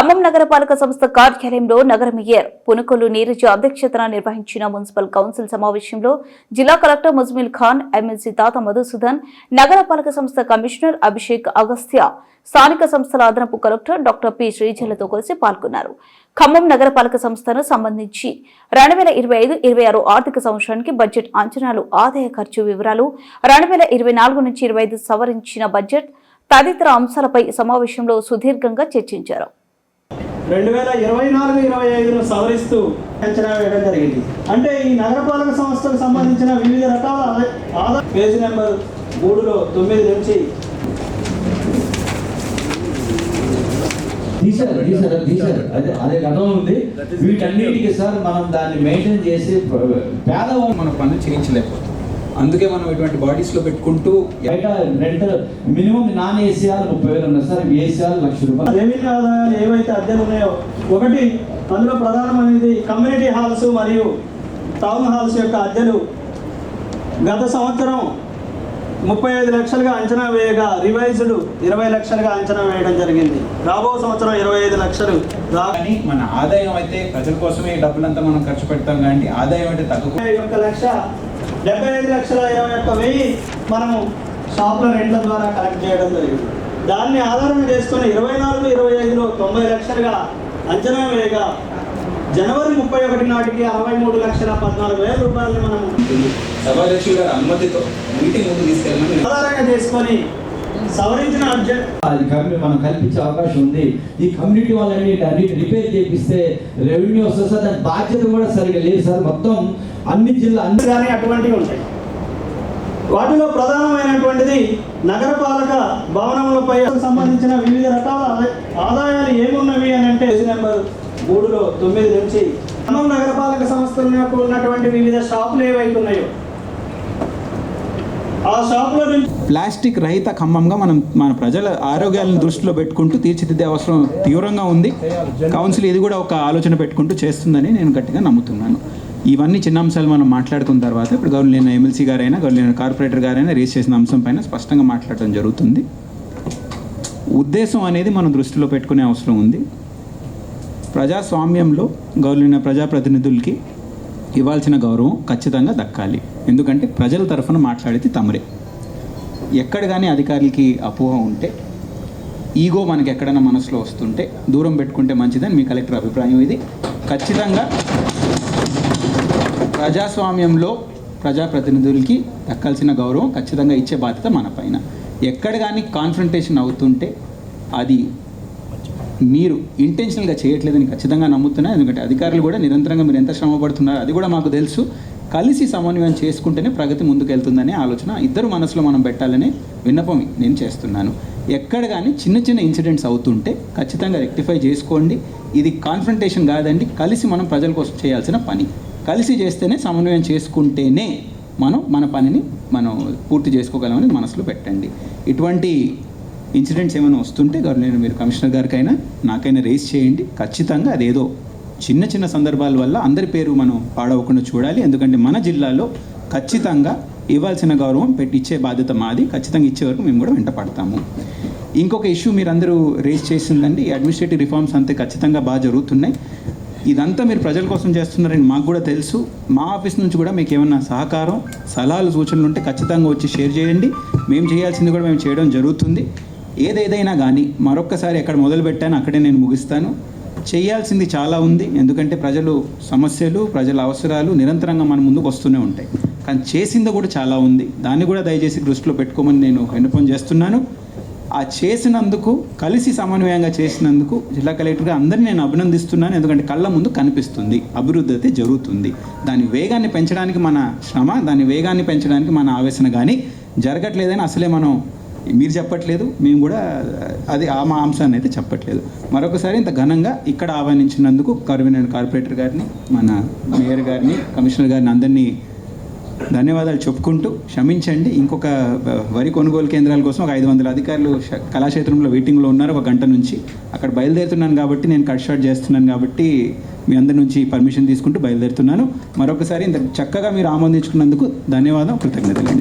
ఖమ్మం నగరపాలక సంస్థ కార్యాలయంలో నగర మేయర్ పునుకొల్లు నీరజ అధ్యక్షతన నిర్వహించిన మున్సిపల్ కౌన్సిల్ సమావేశంలో జిల్లా కలెక్టర్ ముజ్మిల్ ఖాన్ ఎమ్మెల్సీ తాత మధుసూదన్ నగరపాలక సంస్థ కమిషనర్ అభిషేక్ అగస్త్య స్థానిక సంస్థల అదనపు కలెక్టర్ డాక్టర్ పి శ్రీజలతో కలిసి పాల్గొన్నారు. ఖమ్మం నగరపాలక సంస్థను సంబంధించి రెండు వేల ఇరవై ఐదు ఇరవై ఆరు ఆర్థిక సంవత్సరానికి బడ్జెట్ అంచనాలు ఆదాయ ఖర్చు వివరాలు రెండు వేల ఇరవై నాలుగు నుంచి ఇరవై ఐదు సవరించిన బడ్జెట్ తదితర అంశాలపై సమావేశంలో సుదీర్ఘంగా చర్చించారు. రెండు వేల ఇరవై నాలుగు ఇరవై ఐదును సవరిస్తూ అంచనా వేయడం జరిగింది. అంటే ఈ నగరపాలక సంస్థకు సంబంధించిన వివిధ రకాల ఆదా- ఆదా పేజీ నెంబర్ మూడులో తొమ్మిది నుంచి తీశారు తీశారు తీశారు అదే అదే గతంలో ఉంది. వీటన్నిటికీ సార్ మనం దాన్ని మెయింటైన్ చేసి పేదవాళ్ళు మన పనులు చేయించలేకపోతాం అందుకే మనం ఇటువంటి బాడీస్లో పెట్టుకుంటూ బయట రెంట్ మినిమం నాన్ ఏసీఆర్ ముప్పై వేలు ఉన్నాయి సార్ ఏసీఆర్ లక్ష రూపాయలు. రెవెన్యూ ఆదాయాలు ఏవైతే అద్దెలు ఉన్నాయో ఒకటి అందులో ప్రధానమైనది కమ్యూనిటీ హాల్స్ మరియు టౌన్ హాల్స్ యొక్క అద్దెలు. గత సంవత్సరం ముప్పై ఐదు లక్షలుగా అంచనా వేయగా రివైజ్డ్ ఇరవై లక్షలుగా అంచనా వేయడం జరిగింది. రాబో సంవత్సరం ఇరవై ఐదు లక్షలు కానీ మన ఆదాయం అయితే ప్రజల కోసమే డబ్బులంతా మనం ఖర్చు పెడతాం కానీ ఆదాయం అయితే తగ్గకుండా ముప్పై ఒక్క లక్ష డెబ్బై ఐదు లక్షల ఇరవై ఒక్క వెయ్యి మనము షాప్ల రెంట్ల ద్వారా కలెక్ట్ చేయడం జరిగింది. దాన్ని ఆధారం చేసుకుని ఇరవై నాలుగు ఇరవై ఐదులో తొంభై లక్షలుగా అంచనా వేయగా జనవరి ముప్పై ఒకటి నాటికి అరవై మూడు లక్షల పద్నాలుగు వేల రూపాయలని మనం సభాధ్యక్షుల గారి అనుమతితో మీటింగ్ ముందు ఆధారంగా చేసుకొని సవరించిన అబ్జెక్ట్ అది కమ్యూని మనం కల్పించే అవకాశం ఉంది. ఈ కమ్యూనిటీ వాళ్ళని అన్నిటి రిపేర్ చేపిస్తే రెవెన్యూ వస్తుంది సార్. దాని బాధ్యత కూడా సరిగా లేదు సార్. మొత్తం అన్ని జిల్లా అన్ని కానీ అటువంటివి ఉంటాయి. వాటిలో ప్రధానమైనటువంటిది నగరపాలక భవనములపై సంబంధించిన వివిధ రకాల ఆదా- ఆదాయాలు ఏమున్నవి అని అంటే నెంబర్ మూడులో తొమ్మిది నుంచి ఖమ్మం నగరపాలక సంస్థలకు ఉన్నటువంటి వివిధ షాపులు ఏవైతే ఉన్నాయో ప్లాస్టిక్ రహిత ఖమ్మంగా మనం మన ప్రజల ఆరోగ్యాలను దృష్టిలో పెట్టుకుంటూ తీర్చిదిద్దే అవసరం తీవ్రంగా ఉంది. కౌన్సిల్ ఇది కూడా ఒక ఆలోచన పెట్టుకుంటూ చేస్తుందని నేను గట్టిగా నమ్ముతున్నాను. ఇవన్నీ చిన్న అంశాలు మనం మాట్లాడుకున్న తర్వాత ఇప్పుడు గవర్నర్ ఎమ్మెల్సీ గారైనా గవర్నర్ కార్పొరేటర్ గారైనా రేస్ చేసిన అంశం పైన స్పష్టంగా మాట్లాడడం జరుగుతుంది. ఉద్దేశం అనేది మనం దృష్టిలో పెట్టుకునే అవసరం ఉంది. ప్రజాస్వామ్యంలో గౌరవ ప్రజాప్రతినిధులకి ఇవ్వాల్సిన గౌరవం ఖచ్చితంగా దక్కాలి. ఎందుకంటే ప్రజల తరఫున మాట్లాడితే తమరే. ఎక్కడ కానీ అధికారులకి అపోహ ఉంటే ఈగో మనకి ఎక్కడైనా మనసులో వస్తుంటే దూరం పెట్టుకుంటే మంచిదని మీ కలెక్టర్ అభిప్రాయం ఇది. ఖచ్చితంగా ప్రజాస్వామ్యంలో ప్రజాప్రతినిధులకి దక్కాల్సిన గౌరవం ఖచ్చితంగా ఇచ్చే బాధ్యత మన పైన. ఎక్కడ కానీ కాన్ఫ్రంటేషన్ అవుతుంటే అది మీరు ఇంటెన్షనల్గా చేయట్లేదని ఖచ్చితంగా నమ్ముతున్నా ఎందుకంటే అధికారులు కూడా నిరంతరంగా మీరు ఎంత శ్రమ పడుతున్నారో అది కూడా మాకు తెలుసు. కలిసి సమన్వయం చేసుకుంటేనే ప్రగతి ముందుకెళ్తుందనే ఆలోచన ఇద్దరు మనసులో మనం పెట్టాలని విన్నపం నేను చేస్తున్నాను. ఎక్కడ కానీ చిన్న చిన్న ఇన్సిడెంట్స్ అవుతుంటే ఖచ్చితంగా రెక్టిఫై చేసుకోండి. ఇది కాన్ఫ్రంటేషన్ కాదండి కలిసి మనం ప్రజల కోసం చేయాల్సిన పని. కలిసి చేస్తేనే సమన్వయం చేసుకుంటేనే మనం మన పనిని మనం పూర్తి చేసుకోగలమని మనసులో పెట్టండి. ఇటువంటి ఇన్సిడెంట్స్ ఏమైనా వస్తుంటే నేను మీరు కమిషనర్ గారికైనా నాకైనా రేస్ చేయండి. ఖచ్చితంగా అదేదో చిన్న చిన్న సందర్భాల వల్ల అందరి పేరు మనం పాడవకుండా చూడాలి. ఎందుకంటే మన జిల్లాలో ఖచ్చితంగా ఇవ్వాల్సిన గౌరవం పెట్టి ఇచ్చే బాధ్యత మాది. ఖచ్చితంగా ఇచ్చే వరకు మేము కూడా వెంట పడతాము ఇంకొక ఇష్యూ మీరు అందరూ రేస్ చేసిందండి అడ్మినిస్ట్రేటివ్ రిఫార్మ్స్ అంతే ఖచ్చితంగా బాగా జరుగుతున్నాయి. ఇదంతా మీరు ప్రజల కోసం చేస్తున్నారని మాకు కూడా తెలుసు. మా ఆఫీస్ నుంచి కూడా మీకు ఏమన్నా సహకారం సలహాలు సూచనలు ఉంటే ఖచ్చితంగా వచ్చి షేర్ చేయండి. మేము చేయాల్సింది కూడా మేము చేయడం జరుగుతుంది. ఏదేదైనా కానీ మరొక్కసారి ఎక్కడ మొదలుపెట్టాను అక్కడే నేను ముగిస్తాను. చేయాల్సింది చాలా ఉంది. ఎందుకంటే ప్రజలు సమస్యలు ప్రజల అవసరాలు నిరంతరంగా మన ముందుకు వస్తూనే ఉంటాయి. కానీ చేసింది కూడా చాలా ఉంది. దాన్ని కూడా దయచేసి దృష్టిలో పెట్టుకోమని నేను విన్నపం చేస్తున్నాను. ఆ చేసినందుకు కలిసి సమన్వయంగా చేసినందుకు జిల్లా కలెక్టర్గా అందరినీ నేను అభినందిస్తున్నాను. ఎందుకంటే కళ్ళ ముందు కనిపిస్తుంది. అభివృద్ధి అయితే జరుగుతుంది. దాని వేగాన్ని పెంచడానికి మన శ్రమ దాని వేగాన్ని పెంచడానికి మన ఆవేశన కానీ జరగట్లేదని అసలే మనం మీరు చెప్పట్లేదు మేము కూడా అది ఆ మా అంశాన్ని అయితే చెప్పట్లేదు. మరొకసారి ఇంత ఘనంగా ఇక్కడ ఆహ్వానించినందుకు కరువిన కార్పొరేటర్ గారిని మన మేయర్ గారిని కమిషనర్ గారిని అందరినీ ధన్యవాదాలు చెప్పుకుంటూ క్షమించండి. ఇంకొక వరి కొనుగోలు కేంద్రాల కోసం ఒక ఐదు వందల అధికారులు కళాక్షేత్రంలో వెయిటింగ్లో ఉన్నారు ఒక గంట నుంచి. అక్కడ బయలుదేరుతున్నాను కాబట్టి నేను కట్ షాట్ చేస్తున్నాను కాబట్టి మీ అందరి నుంచి పర్మిషన్ తీసుకుంటూ బయలుదేరుతున్నాను. మరొకసారి ఇంత చక్కగా మీరు ఆమోదించుకున్నందుకు ధన్యవాదం కృతజ్ఞతలు